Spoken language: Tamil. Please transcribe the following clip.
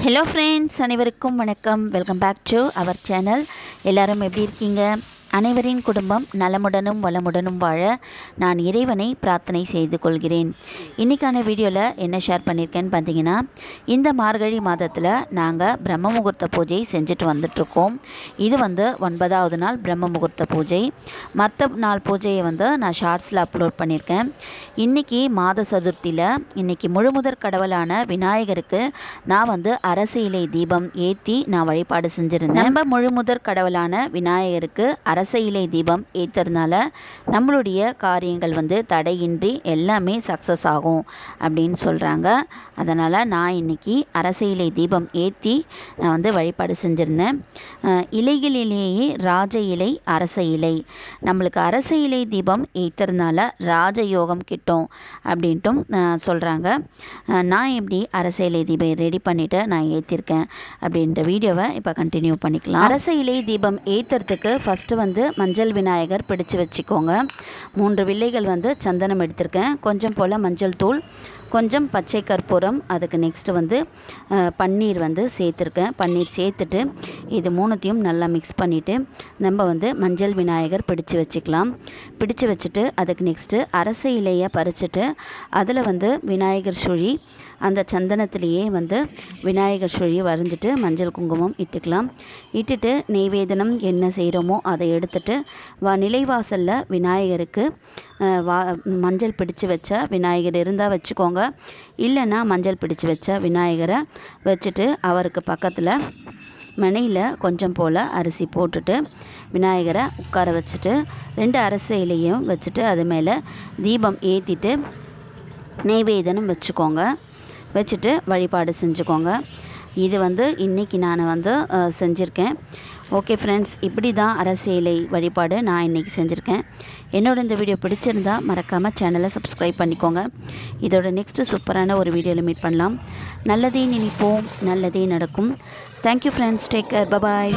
ஹலோ ஃப்ரெண்ட்ஸ் அனைவருக்கும் வணக்கம். Welcome back to our channel எல்லோரும் எப்படி இருக்கீங்க? அனைவரின் குடும்பம் நலமுடனும் வளமுடனும் வாழ நான் இறைவனை பிரார்த்தனை செய்து கொள்கிறேன். இன்றைக்கான வீடியோவில் என்ன ஷேர் பண்ணியிருக்கேன்னு பார்த்தீங்கன்னா இந்த மார்கழி மாதத்தில் நாங்கள் பிரம்ம முகூர்த்த பூஜை செஞ்சுட்டு வந்துட்ருக்கோம். இது வந்து ஒன்பதாவது நாள் பிரம்ம முகூர்த்த பூஜை. மற்ற நாள் பூஜையை வந்து நான் ஷார்ட்ஸில் அப்லோட் பண்ணியிருக்கேன் இன்றைக்கி மாத சதுர்த்தியில் இன்றைக்கி முழுமுதற் கடவுளான விநாயகருக்கு நான் வந்து அரசு இலை தீபம் ஏற்றி நான் வழிபாடு செஞ்சுருந்தேன். நம்ம முழுமுதற் கடவுளான விநாயகருக்கு அரச இலை தீபம் ஏற்றுறதுனால நம்மளுடைய காரியங்கள் வந்து தடையின்றி எல்லாமே சக்ஸஸ் ஆகும் அப்படின்னு சொல்கிறாங்க அதனால் நான் இன்றைக்கி அரச இலை தீபம் ஏற்றி நான் வந்து வழிபாடு செஞ்சுருந்தேன். இலைகளிலேயே ராஜ இலை அரச இலை. நம்மளுக்கு அரச இலை தீபம் ஏற்றுறதுனால ராஜயோகம் கிட்டும் அப்படின்ட்டும் சொல்கிறாங்க நான் எப்படி அரச இலை தீபம் ரெடி பண்ணிவிட்டு நான் ஏற்றிருக்கேன் அப்படின்ற வீடியோவை இப்போ கண்டினியூ பண்ணிக்கலாம். அரச இலை தீபம் ஏற்றுறதுக்கு ஃபஸ்ட்டு வந்து மஞ்சள் விநாயகர் பிடிச்சு வச்சுக்கோங்க. மூன்று வில்லைகள் வந்து சந்தனம் எடுத்திருக்கேன். கொஞ்சம் போல் மஞ்சள் தூள் கொஞ்சம் பச்சை கற்பூரம் அதுக்கு நெக்ஸ்ட்டு வந்து பன்னீர் வந்து சேர்த்துருக்கேன். பன்னீர் சேர்த்துட்டு இது மூணுத்தையும் நல்லா மிக்ஸ் பண்ணிவிட்டு நம்ம வந்து மஞ்சள் விநாயகர் பிடிச்சு வச்சுக்கலாம். பிடிச்சு வச்சுட்டு அதுக்கு நெக்ஸ்ட்டு அரச இலையை பறிச்சுட்டு அதில் வந்து விநாயகர் சுழி அந்த சந்தனத்திலேயே வந்து விநாயகர் சுழி வரைஞ்சிட்டு மஞ்சள் குங்குமம் இட்டுக்கலாம். இட்டுட்டு நெய்வேதனம் என்ன செய்கிறோமோ அதை எடுத்துட்டு வா நிலைவாசலில் விநாயகருக்கு வா மஞ்சள் பிடிச்சு வச்ச விநாயகர் இருந்தால் வச்சுக்கோங்க. இல்லைன்னா மஞ்சள் பிடிச்சு வச்ச விநாயகரை வச்சுட்டு அவருக்கு பக்கத்தில் மெனையில் கொஞ்சம் போல் அரிசி போட்டுட்டு விநாயகரை உட்கார வச்சுட்டு ரெண்டு அரசையிலையும் வச்சுட்டு அது மேலே தீபம் ஏற்றிட்டு நெய்வேதனம் வச்சுக்கோங்க. வச்சுட்டு வழிபாடு செஞ்சுக்கோங்க. இது வந்து இன்றைக்கி நான் வந்து செஞ்சுருக்கேன். ஓகே ஃப்ரெண்ட்ஸ் இப்படி தான் அரசியலை வழிபாடு நான் இன்றைக்கி செஞ்சுருக்கேன். என்னோட இந்த வீடியோ பிடிச்சிருந்தா மறக்காமல் சேனலை சப்ஸ்கிரைப் பண்ணிக்கோங்க. இதோட நெக்ஸ்ட்டு சூப்பரான ஒரு வீடியோவில் மீட் பண்ணலாம். நல்லதே நினைப்போம் நல்லதே நடக்கும். Thank you friends take care bye bye